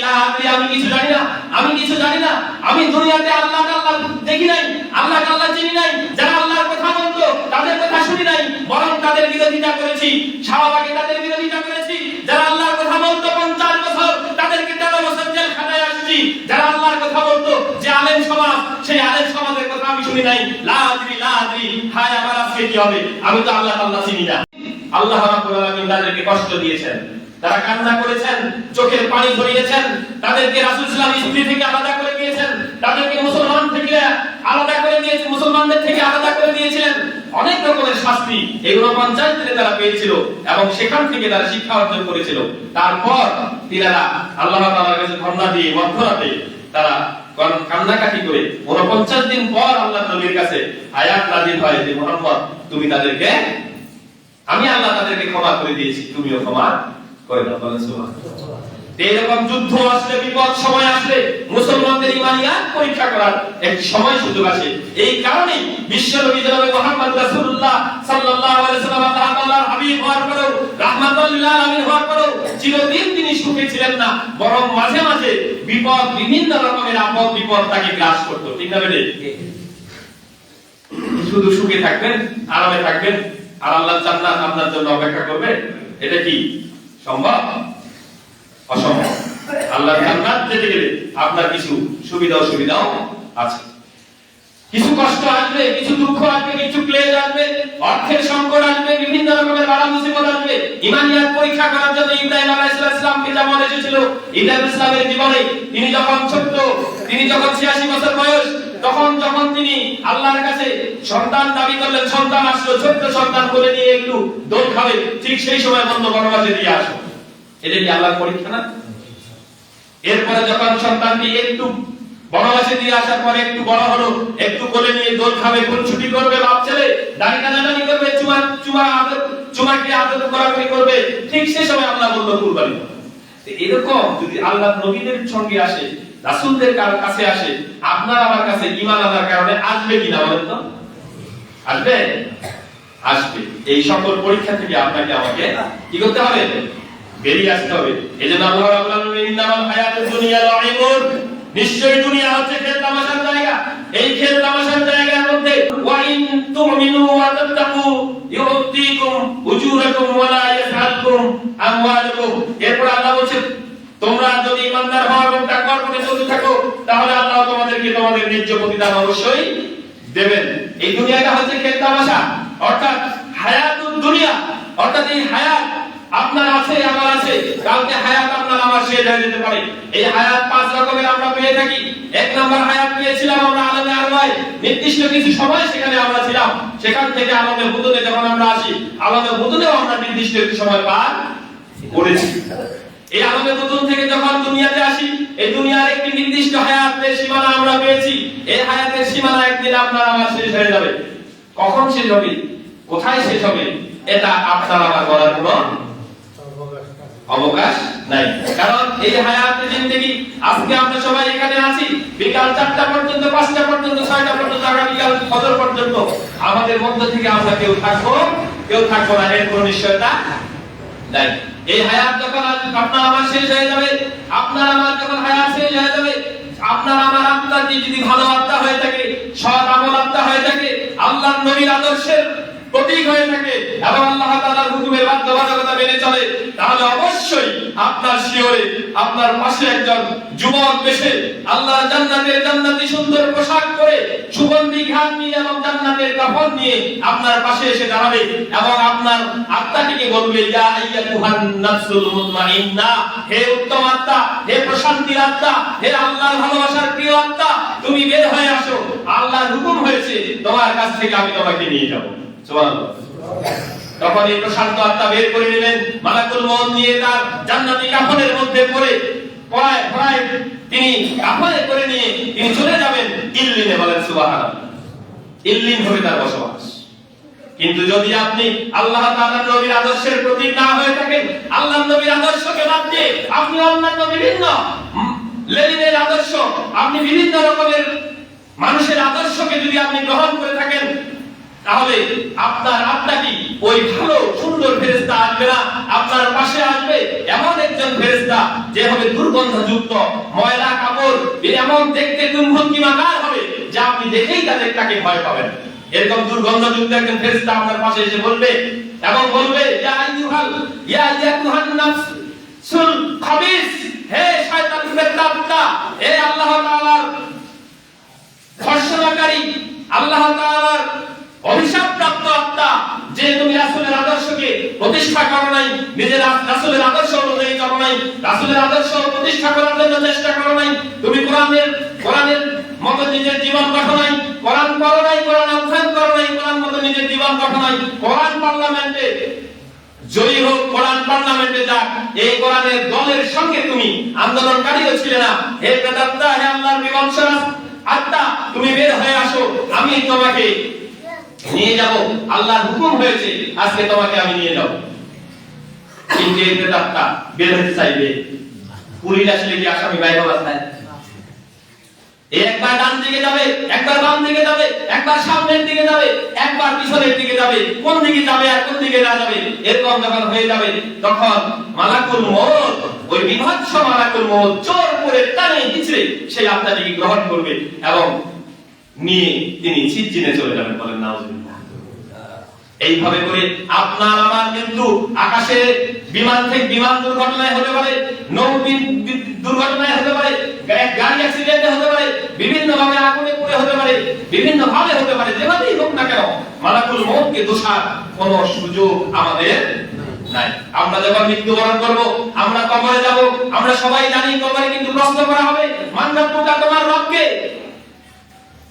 আদরি আমি কিছু জানি না, আমি কিছু জানি না। আমি দুনিয়াতে আল্লাহ আল্লাহ দেখি নাই, আল্লাহ আল্লাহ চিনি নাই, যারা আল্লাহর কথা বলতো, তাদের কথা শুনি নাই, বরং তাদের বিরোধিতা করেছি। শাহবাগে তাদের বিরোধিতা করেছি। যারা আল্লাহর কথা বলতো, পঞ্চাশ বছর তাদেরকে তেরো বছর জেল খাটায় আসছি। যারা আল্লাহর কথা বলতো যে আলেম সমাজ, সেই আলেম সমাজের কথা আমি শুনি নাই। লা আদরি হায়, আমার আজকে কি হবে? আমি তো আল্লাহ আল্লাহ চিনি না। আল্লাহ রাব্বুল আলামিন তাদেরকে কষ্ট দিয়েছেন। তারা কান্না করেছেন, চোখের পানি ঝরিয়েছেন, তাদেরকে রাসূল আলাইহি স্ত্রী থেকে আলাদা করে দিয়েছেন, তাদেরকে মুসলমান থেকে আলাদা করে দিয়েছেন মুসলমানদের থেকে আলাদা করে দিয়েছিলেন। অনেক রকমের শাস্তি এগুলো পঞ্চায়েত থেকে তারা পেয়েছিল এবং সেখান থেকে তারা শিক্ষা অর্জন করেছিল। তারপর তিনারা আল্লাহ তাআলার কাছে ধর্ণা দিয়ে মধ্যরাতে তারা কান্নাকাটি করে উনপঞ্চাশ দিন পর আল্লাহ নবীর কাছে আয়াত নাজিল হয় যে, মোহাম্মদ, তুমি তাদেরকে আমি আল্লাহ তাদেরকে ক্ষমা করে দিয়েছি, তুমিও ক্ষমা এরকম যুদ্ধ আসলে, বিপদ সময় আসলে মুসলমানদের ইমানিয়াত পরীক্ষা করার একটি সময় সুযোগ আসে। এই কারণে বিশ্ব নবী জনাবে মুহাম্মদ রাসূলুল্লাহ সাল্লাল্লাহু আলাইহি সাল্লাম আল্লাহ তাআলার হাবিব হওয়ার পরেও রাহমাতুল আলামিন হওয়ার পরেও চিরদিন তিনি সুখে ছিলেন না, বরং মাঝে মাঝে বিপদ, বিভিন্ন রকমের আপদ, বিপদ তাকে গ্রাস করত। ঠিক না বেটে শুধু সুখে থাকবেন, আরামে থাকবেন, আর আল্লাহ জান্নাত আপনার জন্য অপেক্ষা করবে। এটা কি? সম্ভব? অসম্ভব। আল্লাহ জান্নাত যেতে গেলে আপনার কিছু সুবিধা অসুবিধাও আছে। কিছু কষ্ট আসবে, কিছু দুঃখ আসবে, কিছু ক্লেশ আসবে, অর্থের সংকট আসবে, বিভিন্ন রকমের বাধা মুসিবত আসবে। পরীক্ষা করার জন্য ইব্রাহিম আলাইহিস সালামকে যেমন এসেছিল। ইব্রাহিম ইসলামের জীবনে তিনি যখন তিনি যখন 86 বছর বয়স তখন যখন তিনি আল্লাহর কাছে সন্তান দাবি করলেন, সন্তান আসলো, ছোট্ট সন্তান বলে নিয়ে একটু দোল খাবে, ঠিক সেই সময় বন্ধ বনবাসে দিয়ে আসো এটা কি আল্লাহর পরীক্ষা না? এরপরে যখন সন্তানটি একটু বনবাসে দিয়ে আসার পরে একটু বড় হলো, একটু কোলে নিয়ে দোল খাবে কোন ছুটি করবে, বাপ ছেলে দাড়ি টানাটানি করবে, চুমা চুমা আদর, চুমাকে আদর করাকরি করবে, ঠিক সেই সময় আল্লাহ বলল, কুরবানি। এরকম যদি আল্লাহ নবীদের সঙ্গে আসে রাসূলদের কাছে আসে, আপনার আমার কাছে ঈমান আনার কারণে আসবে কিনা বলেন তো? আসবে? আসবে। এই সকল পরীক্ষা থেকে আপনাকে আমাকে কি করতে হবে? বেরিয়ে আসতে হবে। এই জন্য আল্লাহ রাব্বুল আলামিন ইন্নামাল হায়াতুদ দুনিয়া লাইবুন নিশ্চয়ই দুনিয়া হচ্ছে খেল তামাশার জায়গা। এই খেল তামাশার জায়গার মধ্যে ওয়া ইন তুমিনু ওয়া তাত্তাকু ইউতিকুম উজুরাকুম ওয়া লা ইয়াসআলকুম আমওয়ালাকুম। এরপর আল্লাহ বলছে তোমরা যদি ইমানদার হও এবং তাকওয়ার পথে চলতে থাকো, তাহলে আল্লাহ তোমাদেরকে তোমাদের ন্যায্য প্রতিদান অবশ্যই দেবেন। এই দুনিয়াটা হচ্ছে খেল তামাশা, অর্থাৎ হায়াতুদ দুনিয়া, অর্থাৎ এই হায়াত আপনার আছে, আমার আছে, কালকে হায়াত আপনার আমার শেষ হয়ে যেতে পারে। এই হায়াত পাঁচ রকমের আমরা পেয়ে থাকি। এক নম্বর হায়াত পেয়েছিলাম আমরা আলমে আরবায় নির্দিষ্ট কিছু সময় সেখানে আমরা ছিলাম। সেখান থেকে আলমে বুদুনে যখন আমরা আসি, আলমে বুদুনেও আমরা নির্দিষ্ট একটি সময় পার করেছি। এই থেকে যখন দুনিয়াতে আসি, এই দুনিয়ার একটি নির্দিষ্ট হায়াতের সীমানা আমরা পেয়েছি। এই হায়াতের সীমানা একদিন আপনার আমার শেষ হয়ে যাবে। কখন শেষ হবে? কোথায় শেষ হবে? এটা আপনার আমার বলার অবকাশ নাই। কারণ এই হায়াতে জিন্দেগি, আজকে আমরা সবাই এখানে আছি। বিকাল চারটা পর্যন্ত, পাঁচটা পর্যন্ত, ছয়টা পর্যন্ত, আগামীকাল ফজর পর্যন্ত। আমাদের মধ্য থেকে আমরা কেউ থাকব কেউ থাকব না, এর কোনো নিশ্চয়তা নাই। এই হায়াত যখন আপনার আমার শেষ হয়ে যাবে, আপনার আমার যখন হায়াত শেষ হয়ে যাবে, আপনার আমার আত্মাটি যদি ভালো আত্মা হয়ে থাকে, সৎ আমল আত্মা হয়ে থাকে আল্লাহ নবীর আদর্শের প্রতীক হয়ে থাকে এবং আল্লাহ তাআলার হুকুমের বাধ্যবাধকতা মেনে চলে, তাহলে অবশ্যই আপনার শিওরে আপনার পাশে একজন যুবক বেশে আল্লাহর জান্নাতের জান্নাতি সুন্দর পোশাক পরে সুগন্ধি নিয়ে এবং জান্নাতের কাফন নিয়ে আপনার পাশে এসে দাঁড়াবে এবং আপনার আত্মাটিকে বলবে, ইয়া নাফসুল মুতমাইন্না, হে উত্তম আত্মা, হে প্রশান্তির আত্মা, হে আল্লাহর ভালোবাসার প্রিয় আত্মা, তুমি বের হয়ে আসো। আল্লাহর হুকুম হয়েছে, তোমার কাছ থেকে আমি তোমাকে নিয়ে যাব। তখন এই প্রশান্ত আত্মা বের করে নিলেন, মালাকুল মউত নিয়ে তার জান্নাতি কাফনের মধ্যে পড়ে, পড়ায় পড়ায় তিনি কাফনে করে নিয়ে তিনি চলে যাবেন ইল্লিনে বলেন সুবহানাল্লাহ। ইল্লিন হবে তার বসবাস। কিন্তু যদি আপনি আল্লাহ তাআলার নবীর আদর্শের প্রতীক না হয়ে থাকেন, আল্লাহর নবীর আদর্শকে বাদ দিয়ে আপনি অন্যান্য বিভিন্ন লেনিনের আদর্শ, আপনি বিভিন্ন রকমের মানুষের আদর্শকে যদি আপনি গ্রহণ করে থাকেন তাহলে আপনার আত্মাটি ওই ভালো, সুন্দর ফেরেস্তা আসবে না? আপনার পাশে আসবে এমন একজন ফেরেস্তা যে হবে দুর্গন্ধযুক্ত, ময়লা কাপড়, এমন দেখতে দুর্ভঙ্গিমাকার হবে যে আপনি দেখেই তাদের তাকে ভয় পাবেন। এরকম দুর্গন্ধযুক্ত একজন ফেরেস্তা আপনার পাশে এসে বলবে এবং বলবে, ইয়া আইয়ুহাল, ইয়া আইয়াতুহান নাফস, সুল খাবিস, হে শয়তান ফেরেস্তা হে আল্লাহ তাআলার ধর্ষণকারী, আল্লাহ তাআলার অভিশাপ প্রাপ্ত আত্মা যে তুমি রাসূলের আদর্শকে প্রতিষ্ঠা করো নাই, নিজের রাসূলের আদর্শ অনুযায়ী চলো নাই, রাসূলের আদর্শ প্রতিষ্ঠা করার জন্য চেষ্টা করো নাই, তুমি কোরআনের কোরআনের মতো নিজের জীবন গঠন নাই, কোরআন পড়ো নাই, কোরআন অধ্যয়ন করো নাই, কোরআন মতো নিজের জীবন গঠন নাই, কোরআন পার্লামেন্টে জয়ী হোক, কোরআন পার্লামেন্টে যাক, এই কোরআনের দলের সঙ্গে তুমি আন্দোলনকারীও ছিলে না। হে প্রেতাত্মা হে আল্লাহর বিবংশরা আত্মা, তুমি বের হয়ে আসো, আমি তোমাকে নিয়ে যাব। আল্লাহর হুকুম হয়েছে, আজকে তোমাকে আমি নিয়ে যাব। কিন্তু এই প্রেতাত্মা বের হতে চাইবে। পুরীর আসলে কি আসামি বাইরে অবস্থায় একবার ডান দিকে যাবে, একবার বাম দিকে যাবে, একবার সামনের দিকে যাবে, একবার পিছনের দিকে যাবে, কোন দিকে যাবে আর কোন দিকে না যাবে, এরকম যখন হয়ে যাবে, তখন মালাকুল মউত, ওই বিভৎস মালাকুল মউত জোর করে টানে হিচড়ে সেই আত্মাটিকে গ্রহণ করবে এবং নিয়ে তিনি ছিটচিনে চলে যাবেন বলেন এইভাবে করে আপনার আমার মৃত্যু আকাশে বিমান থেকে বিমান দুর্ঘটনায় হতে পারে নৌ দুর্ঘটনায় হতে পারে গাড়ি অ্যাক্সিডেন্টে হতে পারে বিভিন্ন ভাবে আগুনে পুড়ে হতে পারে বিভিন্ন ভাবে হতে পারে, যেভাবেই হোক না কেন, মালাকুল দোষার কোনো সুযোগ আমাদের নাই। আমরা যখন মৃত্যুবরণ করব, আমরা কবরে যাব, আমরা সবাই জানি কবরে কিন্তু প্রশ্ন করা হবে রবকে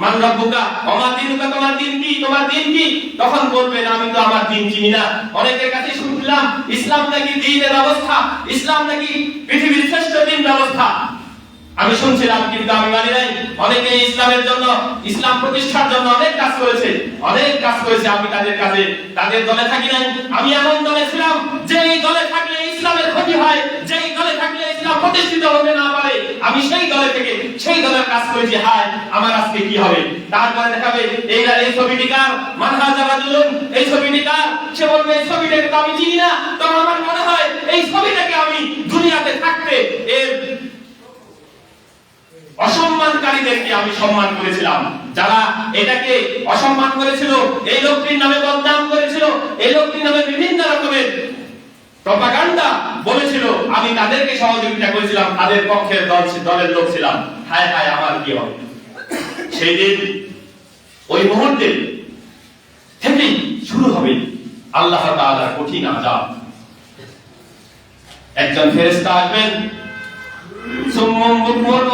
মান রব্বুকা দিনুকা, তোমার দিন কি? তোমার দিন কি? তখন বলবেন আমি তো আমার দিন চিনি না। অনেকের কাছে শুনলাম, ইসলাম নাকি দিনের ইসলাম নাকি পৃথিবীর শ্রেষ্ঠ দিন ব্যবস্থা? আমি শুনছিলাম, কিন্তু আমি মানি নাই। অনেকে ইসলামের জন্য, ইসলাম প্রতিষ্ঠার জন্য অনেক কাজ করেছে। অনেক কাজ করেছে, আমি তাদের কাছে, তাদের দলে থাকি নাই। আমি এমন দলে ছিলাম যে এই দলে থাকলে ইসলামের ক্ষতি হয় যে দলে থাকলে ইসলাম প্রতিষ্ঠিত হতে না পারে, আমি সেই দলে থেকে সেই দলের কাজ করেছি হায়, আমার আজকে কি হবে? তারপরে দেখাবে এই এই ছবিটি কার? মানহাজা রাজুলুন এই ছবিটি কার? সে বলবে, এই ছবিটাকে তো আমি চিনি না। তখন আমার মনে হয়, এই ছবিটাকে আমি দুনিয়াতে থাকতে এর অসম্মানকারীদেরকে আমি সম্মান করেছিলাম। যারা এটাকে অসম্মান করেছিল, এই লোকটির নামে বদনাম করেছিল, এই লোকটির নামে বিভিন্ন রকমের প্রপাগান্ডা বলেছিল, আমি তাদেরকে সহযোগিতা করেছিলাম, তাদের পক্ষের দল দলের লোক ছিলাম। হায় হায়, আমার কি হবে? সেই দিন ওই মুহূর্তে থেকেই শুরু হবে আল্লাহ তাআলার কঠিন আযাব। একজন ফেরেশতা আসবেন সুম্মুম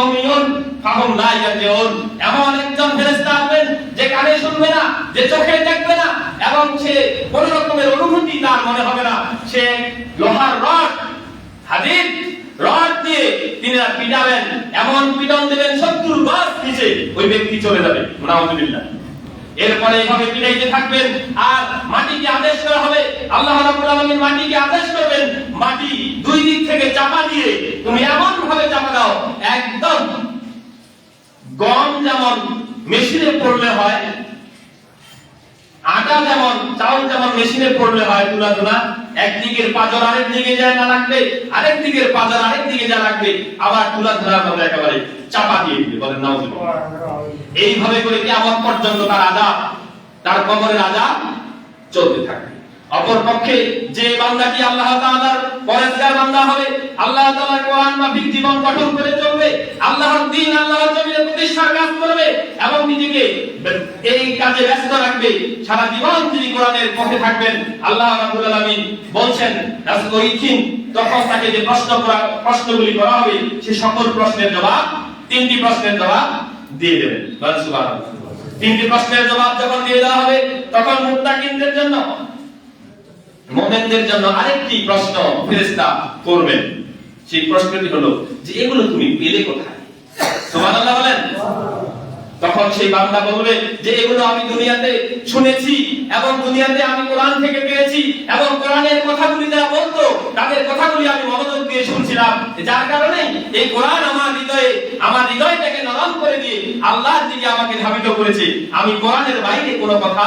উমিয়ুন ফাহুম লা ইয়ারজিউন। এমন একজন ফেরেশতা আসবেন যে কানে শুনবে না, যে চোখে দেখবে না, এবং সে কোন রকমের অনুভূতি তার মনে হবে না। সে লোহার রড, হাদিদ রড দিয়ে তিনি আর পিটাবেন। এমন পিটন দেবেন সত্তর গজ নিচে ওই ব্যক্তি চলে যাবে। নাউজুবিল্লাহ। এরপরে এইভাবে পিটাইতে থাকবেন, আর মাটিকে আদেশ করা হবে। আল্লাহ রাব্বুল আলামিন মাটিকে আদেশ করবেন, মাটি দুই দিক থেকে চাপা দিয়ে তুমি এমন ভাবে চাপা দাও, একদম গম যেমন মেশিনে পড়লে হয়, আটা যেমন, চাউল যেমন মেশিনে পড়লে হয় তুলা তুলা একদিকের পাজর আরেক দিকে যায় না লাগবে, আরেক দিকের পাজর আরেক দিকে যা লাগবে, আবার তুলা ধরার মতো একেবারে চাপা দিয়ে দিবে বলেন নাউজুবিল্লাহ এইভাবে করে কিয়ামত পর্যন্ত তার আযাব তার কবরের আযাব চলতে থাকবে। অপর পক্ষে যে বান্দাটি আল্লাহ তাআলার পরেজগার বান্দা হবে, আল্লাহ তাআলার কোরআন মাফিক জীবন গঠন করে চলবে, আল্লাহর আল্লাহর জমিনে প্রতিষ্ঠার কাজ করবে এবং নিজেকে এই কাজে ব্যস্ত রাখবে। সারা জীবন তিনি কোরআনের পথে থাকবেন। আল্লাহ রাব্বুল আলামিন বলছেন তখন তাকে যে প্রশ্ন করা, প্রশ্নগুলি করা হবে, সে সকল প্রশ্নের জবাব, তিনটি প্রশ্নের জবাব দিয়ে দেবেন। তিনটি প্রশ্নের জবাব যখন দিয়ে দেওয়া হবে, তখন মুত্তাকিনদের জন্য মুমিনদের জন্য আরেকটি প্রশ্ন ফেরেশতা করবেন সেই প্রশ্নটি হলো, যে এগুলো তুমি পেলে কোথায়? সুবহানাল্লাহ বলেন। তখন সেই বান্দা বলবে, যে এগুলো আমি দুনিয়াতে শুনেছি এবং দুনিয়াতে আমি কোরআন থেকে পেয়েছি এবং কোরআনের কথাগুলি যারা বলতো, তাদের কথাগুলি আমি মনোযোগ দিয়ে শুনছিলাম। যার কারণে এই কোরআন আমার হৃদয়ে, আমার হৃদয়টাকে নরম করে দিয়ে আল্লাহর দিকে আমাকে ধাবিত করেছে। আমি কোরআনের বাইরে কোনো কথা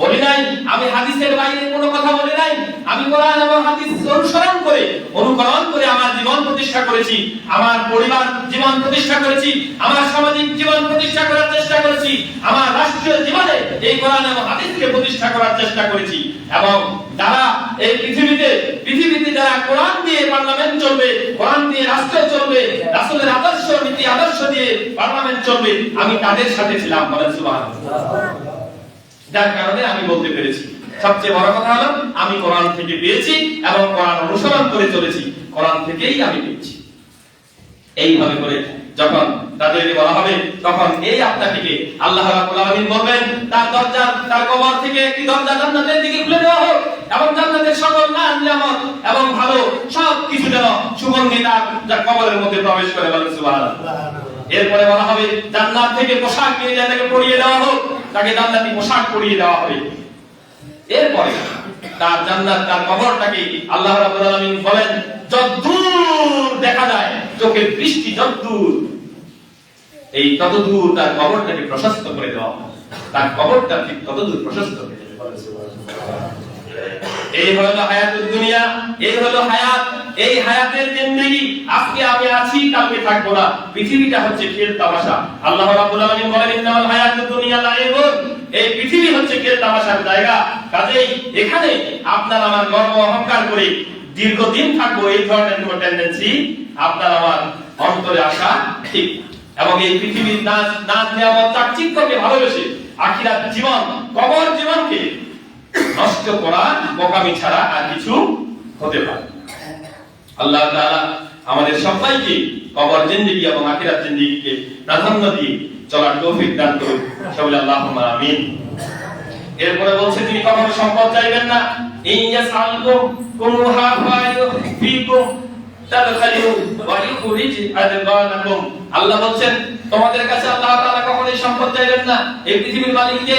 বলি নাই, আমি হাদিসের বাইরে কোনো কথা বলি নাই, আমি কোরআন এবং হাদিস অনুসরণ করে, অনুকরণ করে আমার জীবন প্রতিষ্ঠা করেছি, আমার পরিবার জীবন প্রতিষ্ঠা করেছি, আমার সামাজিক জীবন প্রতিষ্ঠা করার চেষ্টা করেছি, আমার রাষ্ট্রীয় জীবনে এই কোরআন এবং হাদিসকে প্রতিষ্ঠা করার চেষ্টা করেছি। এবং যারা এই পৃথিবীতে পৃথিবীতে যারা কোরআন দিয়ে পার্লামেন্ট চলবে, কোরআন দিয়ে রাষ্ট্র চলবে, রাসূলের আদর্শ, নীতি আদর্শ দিয়ে পার্লামেন্ট চলবে, আমি তাদের সাথে ছিলাম বলেন সুবহানাল্লাহ। যার কারণে আমি বলতে পেরেছি। সবচেয়ে বড় কথা হলো, আমি কোরআন থেকে পেয়েছি এবং কোরআন অনুসরণ করে চলেছি। কোরআন থেকেই আমি পেয়েছি। এইভাবে করে যখন তাদেরকে বলা হবে, তখন এই আত্মাটিকে আল্লাহ রাব্বুল আলামিন বলবেন, তার দরজা, তার কবর থেকে একটি দরজা জান্নাতের দিকে খুলে দেওয়া হোক এবং জান্নাতের সকল নাম নিয়ামত এবং ভালো সব কিছু যেন সুগন্ধি তার যার কবরের মধ্যে প্রবেশ করে বলেন সুবহানাল্লাহ। এরপরে বলা হবে, জান্নাত থেকে পোশাক নিয়ে যা তাকে পরিয়ে দেওয়া হোক, তাকে জান্নাতি পোশাক পরিয়ে দেওয়া হবে এরপরে তার জান্নাত, তার কবরটাকে আল্লাহ রাব্বুল আলামিন বলেন, যদ্দূর দেখা যায় চোখের দৃষ্টি যদ্দূর এই ততদূর তার কবরটাকে প্রশস্ত করে দেওয়া। তার কবরটা ঠিক ততদূর প্রশস্ত করে দেওয়া। এই হলো হায়াতুদ দুনিয়া, এই হলো হায়াত। এই হায়াতের জিন্দেগি আজকে আমি আছি, কালকে থাকব না। পৃথিবীটা হচ্ছে খেল তামাশা। আল্লাহ রাব্বুল আলামিন বলেন, ইন্নামাল হায়াতুদ দুনিয়া লাইবুন। এই পৃথিবী হচ্ছে খেল তামাশার জায়গা। কাজেই এখানে আপনার আমার গর্ব অহংকার করে দীর্ঘদিন থাকব, এই ধরনের কোনো টেন্ডেন্সি আপনার আমার অন্তরে আসা ঠিক এবং এই পৃথিবীর নাচ নাচ নিয়ামত চাকচিক্যকে ভালোবেসে আখিরাত জীবন, কবর জীবনকে নষ্ট করা, বোকামি ছাড়া আর কিছু হতে পারে আল্লাহ তাআলা আমাদের সবাইকে কবর, জিন্দেগি এবং আখিরাত জিন্দেগিকে প্রাধান্য দিয়ে চলার তৌফিক দান করুন। সবাই আল্লাহুম্মা আমিন। এরপরে বলছে, তিনি কখনো সম্পদ চাইবেন না। ইয়া সালকুম কুমুহা ফায়ুফিকুম তাদখালু ওয়া ইউখরিজ আল্লাহ বলছেন, তোমাদের কাছে আল্লাহ তাআলা কখনোই সম্পদ চাইবেন না। এই পৃথিবীর মালিক কে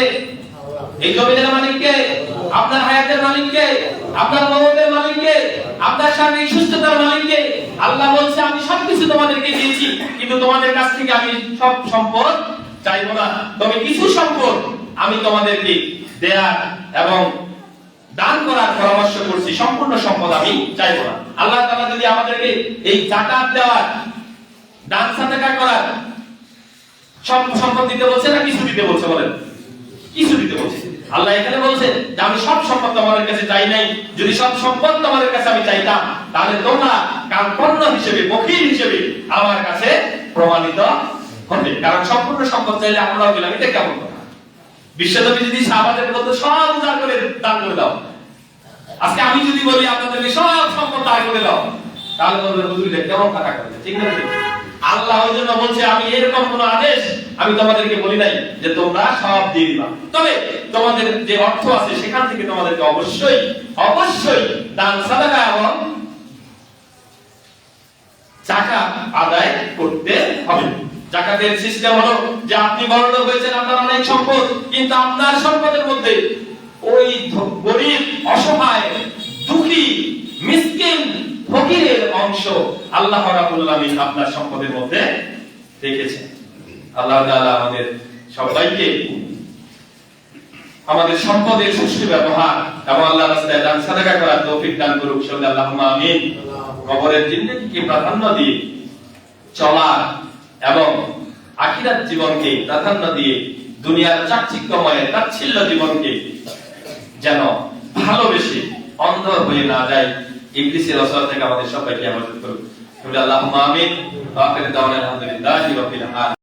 এই জমিনের মালিক কে আপনার হায়াতের মালিক কে আপনার মৌতের মালিক কে আপনার শারীরিক সুস্থতার মালিক কে আল্লাহ বলছে, আমি সবকিছু তোমাদেরকে দিয়েছি, কিন্তু তোমাদের কাছ থেকে আমি সব সম্পদ চাইব না। তবে কিছু সম্পদ আমি তোমাদেরকে দেয়ার এবং দান করার পরামর্শ করছি, সম্পূর্ণ সম্পদ আমি চাইব না। আল্লাহ তাআলা যদি আমাদেরকে এই জাকাত দেওয়ার, দান সাদাকা করার সব সম্পদ দিতে বলছে না কিছু দিতে বলছে বলেন? কিছু দিতে বলছে। আল্লাহ এখানে বলছে যে আমি সব সম্পদ তোমাদের কাছে চাই নাই। যদি সব সম্পদ তোমাদের কাছে আমি চাইতাম, তাহলে তোমরা কার্পণ্য হিসেবে বকিল হিসেবে আমার কাছে প্রমাণিত হবে কারণ সম্পূর্ণ সম্পদ চাইলে আমরাও গেলাম, এটা কেমন কথা? বিশ্বনবী যদি সাহাবাদের বলতো সব উজাড় করে দান করে দাও, আজকে আমি যদি বলি আপনাদেরকে সব সম্পদ দান করে দাও, তাহলে বলবেন, হুজুর কেমন কথা করে ঠিক ঠিক? আল্লাহ জন্য বলছে, আমি এরকম কোন আদেশ আমি তোমাদেরকে বলি নাই যে তোমরা সব দিয়ে দিবা। তবে তোমাদের যে অর্থ আছে সেখান থেকে তোমাদেরকে অবশ্যই অবশ্যই দান, সাদাকা এবং জাকাত আদায় করতে হবে। জাকাতের সিস্টেম হলো যে আপনি বড় হয়েছেন আপনার অনেক সম্পদ, কিন্তু আপনার সম্পদের মধ্যে ওই গরিব, অসহায়, দুঃখী, মিসকিন ফকিরের অংশ আল্লাহ আপনার সম্পদের মধ্যে রেখেছেন। আল্লাহ তাআলা আমাদের সবাইকে আমাদের সম্পদের সুষ্ঠু ব্যবহার এবং আল্লাহ রাস্তায় দান, সাদাকা করার তৌফিক দান করুক। আল্লাহুম্মা আমিন। কবরের জিন্দেগিকে প্রাধান্য দিয়ে চলার এবং আখিরাত জীবনকে প্রাধান্য দিয়ে দুনিয়ার চাকচিক্যময়, তাচ্ছিল্য জীবনকে যেন ভালোবেসে অন্ধ হয়ে না যায়। ইবলিসের অসর থেকে আমাদের সবাইকে আমাদের করুন। আল্লাহ আমিন। আখির দাওয়ানা আলহামদুলিল্লাহি রাব্বিল আলামিন।